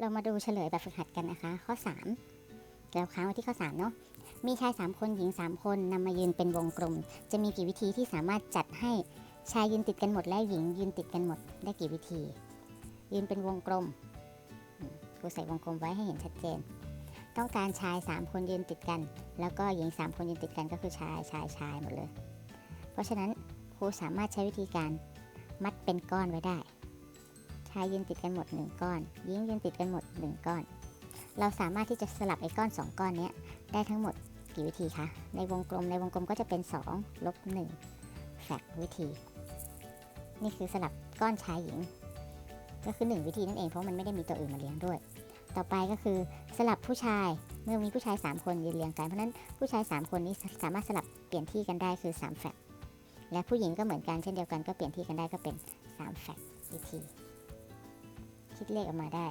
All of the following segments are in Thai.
เรามาดูเฉลยแบบฝึกหัดกันนะคะ ข้อ 3 แล้วค้างไว้ที่ข้อ 3 เนาะมีชาย 3 คนหญิง 3 คนนำมายืนเป็นวงกลม จะมีกี่วิธีที่สามารถจัดให้ชายยืนติดกันหมดและหญิงยืนติดกันหมดได้กี่วิธี ยืนเป็นวงกลมครูใส่วงกลมไว้ให้เห็นชัดเจน ต้องการชาย 3 คนยืนติดกัน แล้วก็หญิง 3 คนยืนติดกันก็คือชายชายชายหมดเลย เพราะฉะนั้นครูสามารถใช้วิธีการมัดเป็นก้อนไว้ได้ ชายยืนติดกันหมด 1 ก้อนหญิงยืนติดกันหมด 1 ก้อน เราสามารถที่จะสลับไอ้ก้อน 2 ก้อนนี้ได้ทั้งหมดกี่วิธีคะในวงกลมในวงกลมก็จะเป็น2ลบ1แฟกวิธี นี่คือสลับก้อนชายหญิง ก็คือ 1 วิธีนั่นเองเพราะมันไม่ได้มีตัวอื่นมาเลี้ยงด้วย ต่อไปก็คือสลับผู้ชายเมื่อมีผู้ชาย 3 คนยืนเรียงกันเพราะฉะนั้นผู้ชาย 3 คนนี้สามารถสลับเปลี่ยนที่กันได้คือ3แฟกและผู้หญิงก็เหมือนกันเช่นเดียวกันก็เปลี่ยนที่กันได้ก็เป็น3แฟกวิธี คิดเลขออกมาได้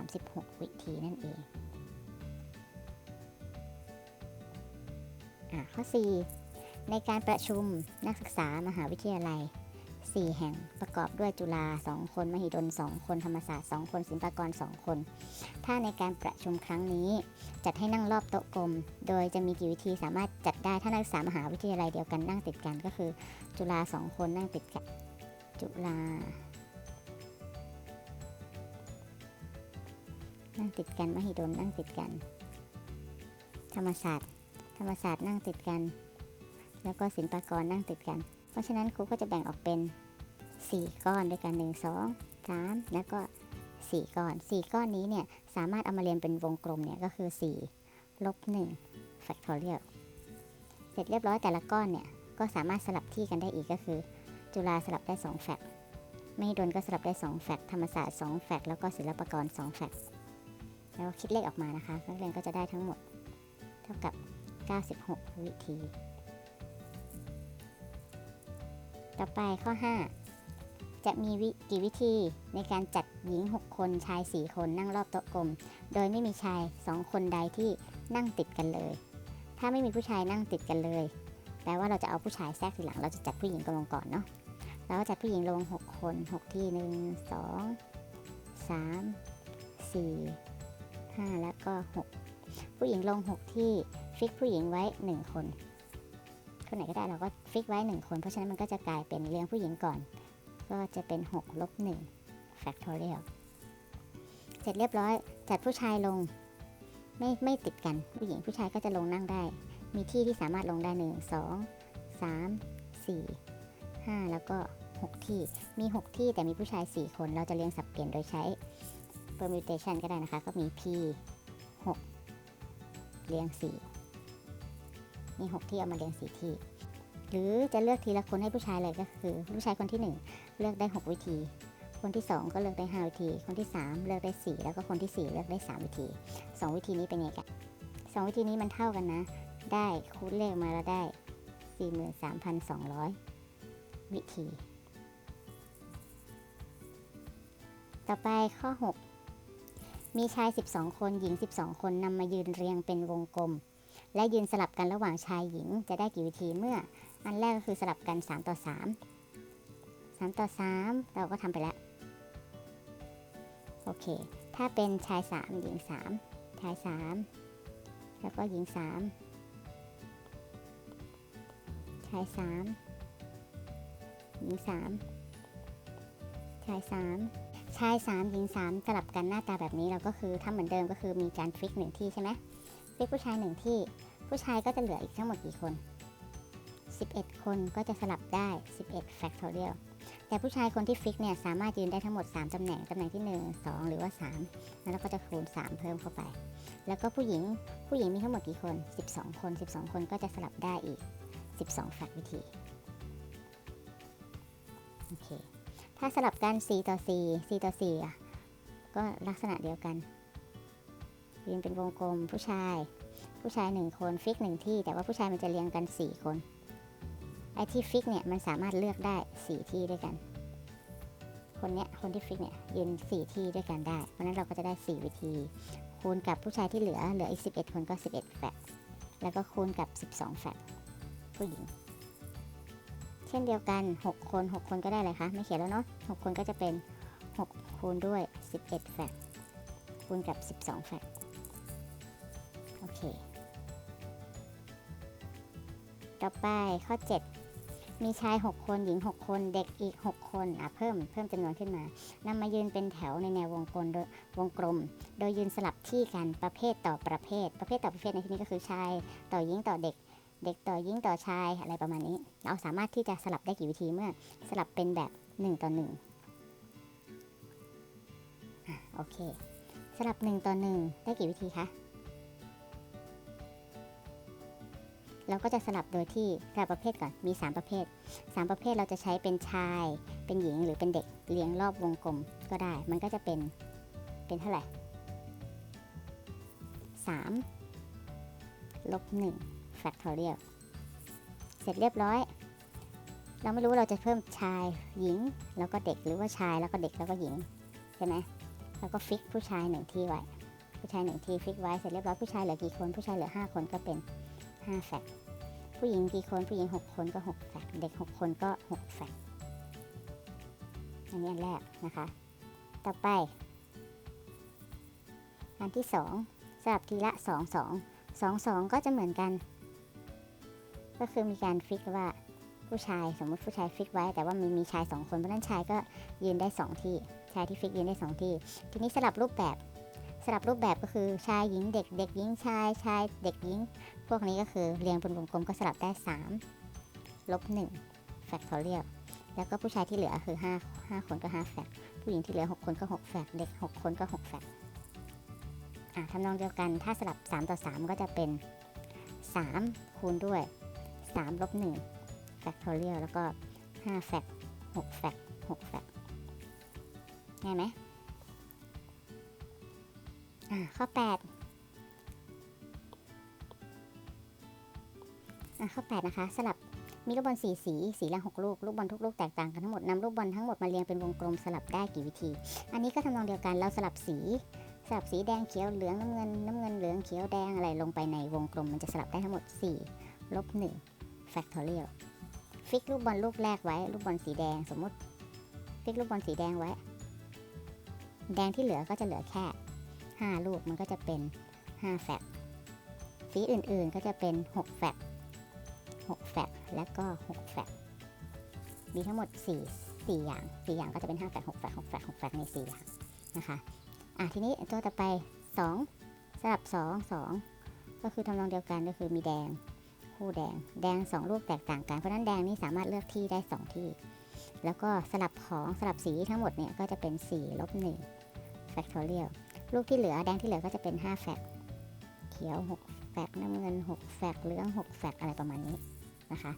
36 วิธีนั่นเองอข้อ 4 ในการประชุมนักศึกษามหาวิทยาลัย 4 แห่งประกอบด้วยจุฬา2 คน มหิดล 2 คน ธรรมศาสตร์ 2 คน ศิลปากร 2 คน ถ้าในการประชุมครั้งนี้ จัดให้นั่งรอบโต๊ะกลม โดยจะมีกี่วิธีสามารถจัดได้ถ้านักศึกษามหาวิทยาลัยเดียวกันนั่งติดกันก็คือ จุฬา2 คนนั่งติดกันจุฬา นั่งติดกันมหิดลนั่งติดกัน ธรรมศาสตร์ ธรรมศาสตร์นั่งติดกัน แล้วก็ศิลปากรนั่งติดกัน เพราะฉะนั้นครูก็จะแบ่งออกเป็น 4 ก้อนด้วยกัน 1 2 3 แล้วก็ 4 ก้อน 4 ก้อนนี้เนี่ยสามารถเอามาเรียนเป็นวงกลมเนี่ยก็คือ 4 ลบ1 factorial เสร็จเรียบร้อยแต่ละก้อนเนี่ยก็สามารถสลับที่กันได้อีกก็คือ จุฬาสลับได้ 2 แฟกไม่ดนก็สลับได้ 2 แฟกธรรมศาสตร์ 2 แฟกแล้วก็ศิลปากร 2 แฟก แล้วคิดเลขออกมานะคะนักเรียนก็จะได้ทั้งหมดเท่ากับ 96 วิธี ต่อไปข้อ 5 จะมีวิกี่วิธีในการจัดหญิง 6 คนชาย 4 คนนั่งรอบโต๊ะกลม โดยไม่มีชาย 2 คนใดที่นั่งติดกันเลย ถ้าไม่มีผู้ชายนั่งติดกันเลย แปลว่าเราจะเอาผู้ชายแทรกทีหลัง เราจะจัดผู้หญิงกันลงก่อนเนาะเราก็จัดผู้หญิงลง 6 คน 6 ที่ 1 2 3 4 5 แล้วก็ 6 ผู้หญิงลง 6 ที่ฟิกผู้หญิงไว้ 1 คนคนไหนก็ได้เราก็ฟิกไว้ 1 คน เพราะฉะนั้นมันก็จะกลายเป็นเรียงผู้หญิงก่อน ก็จะเป็น 6 ลบ 1 factorial เสร็จเรียบร้อยจัดผู้ชายลงไม่ไม่ติดกัน ผู้หญิงผู้ชายก็จะลงนั่งได้ มีที่ที่สามารถลงได้ 1 2 3 4 5 แล้วก็ 6 ที่มี 6 ที่แต่มีผู้ชาย 4 คนเราจะเรียงสับเปลี่ยนโดยใช้ permutation ก็ได้นะคะ ก็มี p 6เรียง 4 มี 6 ที่เอามาเรียง 4 ที่ หรือจะเลือกทีละคนให้ผู้ชายเลยก็คือ ผู้ชายคนที่ 1 เลือกได้ 6 วิธี คนที่ 2 ก็เลือกได้ 5 วิธี คนที่ 3 เลือกได้ 4 แล้วก็คนที่ 4 เลือกได้ 3 วิธี 2 วิธีนี้เป็นไงกัน2 วิธีนี้มันเท่ากันนะ ได้คูณเลขมาแล้วได้ 43,200 วิธี ต่อไปข้อ 6 มีชาย 12 คนหญิง 12 คนนำมายืนเรียงเป็นวงกลม และยืนสลับกันระหว่างชายหญิงจะได้กี่วิธีเมื่อ อันแรกก็คือสลับกัน 3 ต่อ 3 3 ต่อ 3 เราก็ทำไปแล้ว โอเค ถ้าเป็นชาย 3 หญิง 3 ชาย 3 แล้วก็หญิง 3 ชาย 3 หญิง 3 ชาย 3 ชาย3หญิง3สลับกันหน้าตาแบบนี้เราก็คือทำเหมือนเดิมก็คือมีการฟิกหนึ่งที่ใช่ไหมฟิกผู้ชายหนึ่งที่ ผู้ชายก็จะเหลืออีกทั้งหมดกี่คน 11 คนก็จะสลับได้ 11 factorial แต่ผู้ชายคนที่ฟิกเนี่ยสามารถยืนได้ทั้งหมด 3ตำแหน่งตำแหน่งที่ 1 2 หรือว่า 3 แล้วเราก็จะคูณ 3 เพิ่มเข้าไป แล้วก็ผู้หญิงผู้หญิงมีทั้งหมดกี่คน 12 คน 12 คนก็จะสลับได้อีก 12 แฟกวิธีโอเค ถ้าสลับกัน 4 ต่อ 4 4 ต่อ4อะก็ลักษณะเดียวกันยืนเป็นวงกลมผู้ชาย ผู้ชาย 1 คนฟิก 1 ที่ แต่ว่าผู้ชายมันจะเรียงกัน 4 คนไอ้ที่ฟิกเนี่ยมันสามารถเลือกได้ 4 ที่ด้วยกัน คนเนี้ยคนที่ฟิกเนี่ยยืน 4 ที่ด้วยกันได้ เพราะฉะนั้นเราก็จะได้ 4 วิธี คูณกับผู้ชายที่เหลือเหลืออีก 11 คนก็ 11 แฟกแล้วก็คูณกับ 12 แฟกผู้หญิง เช่นเดียวกัน 6 คน 6 คนก็ได้เลยคะไม่เขียนแล้วเนาะ6คนก็จะเป็น6คูณด้วย 11 แฟกคูณกับ 12 แฟกโอเค ต่อไปข้อ 7 มีชาย 6 คน หญิง 6 คน เด็กอีก 6 คนอะเพิ่มเพิ่มจำนวนขึ้นมานำมายืนเป็นแถวในแนววงกลมโดยวงกลม โดยยืนสลับที่กันประเภทต่อประเภท ประเภทต่อประเภทในที่นี้ก็คือชาย ต่อหญิงต่อเด็ก เด็กต่อหญิงต่อชายอะไรประมาณนี้ เราสามารถที่จะสลับได้กี่วิธีเมื่อสลับเป็นแบบ 1 ต่อ1อะโอเค สลับ 1 ต่อ 1 ได้กี่วิธีคะ เราก็จะสลับโดยที่สลับประเภทก่อน มี 3 ประเภท 3 ประเภทเราจะใช้เป็นชาย เป็นหญิงหรือเป็นเด็กเรียงรอบวงกลมก็ได้ มันก็จะเป็น เป็นเท่าไหร่3ลบ1 factorial เสร็จเรียบร้อย เราไม่รู้ว่าเราจะเพิ่มชายหญิง แล้วก็เด็กหรือว่าชายแล้วก็เด็กแล้วก็หญิง ใช่ไหมแล้วก็ฟิกผู้ชายหนึ่งที่ไว้ ผู้ชายหนึ่งที่ฟิกไว้เสร็จเรียบร้อยผู้ชายเหลือกี่คน ผู้ชายเหลือ 5 คนก็เป็น5แฟกผู้หญิงกี่คนผู้หญิง 6 คนก็6แฟกเด็ก 6 คนก็6แฟกอันนี้อันแรกนะคะ ต่อไป อันที่ 2สลับทีละ 2 2 2 2 ก็จะเหมือนกัน ก็คือมีการฟิกว่าผู้ชายสมมุติผู้ชายฟิกไว้ แต่ว่ามีมีชาย 2 คนเพราะนั้นชายก็ยืนได้ 2 ที่ชายที่ฟิกยืนได้ 2 ที่ ทีนี้สลับรูปแบบสลับรูปแบบก็คือชายหญิงเด็กเด็กหญิงชายชายเด็กหญิง พวกนี้ก็คือเรียงเป็นวงกลมก็สลับได้ 3 ลบ1 factorial แล้วก็ผู้ชายที่เหลือคือ 5 5 คนก็ 5 แฟกผู้หญิงที่เหลือ 6 คนก็ 6 แฟกเด็ก 6 คนก็ 6 แฟกอะทำนองเดียวกันถ้าสลับ 3 ต่อ 3 ก็จะเป็น 3 คูณด้วย 3ลบ1 factorial แล้วก็ 5 แฟก6แฟก6แฟกง่ายไหมอะข้อ8อะข้อ8นะคะสลับมีลูกบอลสีสีสีละ6ลูกลูกบอลทุกลูกแตกต่างกันทั้งหมดนำลูกบอลทั้งหมดมาเรียงเป็นวงกลมสลับได้กี่วิธี อันนี้ก็ทำนองเดียวกันเราสลับสี สลับสีแดงเขียวเหลืองน้ำเงินน้ำเงินเหลืองเขียวแดงอะไรลงไปในวงกลมมันจะสลับได้ทั้งหมด4ลบ1 factorial ฟิกลูกบอลลูกแรกไว้ ลูกบอลสีแดงสมมติ ฟิกลูกบอลสีแดงไว้ แดงที่เหลือก็จะเหลือแค่ 5 ลูกมันก็จะเป็น 5 แฟกสีอื่นๆก็จะเป็น 6 แฟก6แฟกและก็ 6 แฟกมีทั้งหมด 4 4 อย่าง 4 อย่างก็จะเป็น 5 แฟก6แฟก6แฟก6แฟกใน 4 อย่างนะคะอะทีนี้ตัวต่อไป 2สลับ 2 2 ก็คือทำนองเดียวกันก็คือมีแดง คู่แดง แดง 2 ลูกแตกต่างกัน เพราะนั้นแดงนี่สามารถเลือกที่ได้ 2 ที่ แล้วก็สลับของสลับสีทั้งหมดเนี่ยก็จะเป็น4ลบ1 factorial ลูกที่เหลือแดงที่เหลือก็จะเป็น5แฟกเขียว 6 แฟกน้ำเงิน 6 แฟกเหลือง 6 แฟกอะไรประมาณนี้นะคะ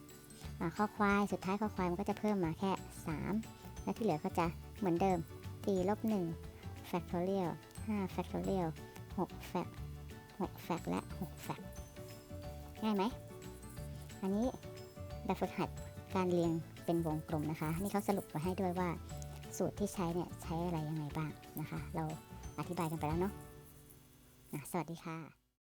ข้อควายสุดท้ายข้อควายมันก็จะเพิ่มมาแค่ 3 และที่เหลือก็จะเหมือนเดิม4ลบ1 factorial 5 factorial 6แฟก6แฟกและ6แฟกง่ายไหม อันนี้แบบฝึกหัดการเรียงเป็นวงกลมนะคะ นี่เขาสรุปไว้ให้ด้วยว่าสูตรที่ใช้เนี่ยใช้อะไรยังไงบ้างนะคะ เราอธิบายกันไปแล้วเนาะะสวัสดีค่ะ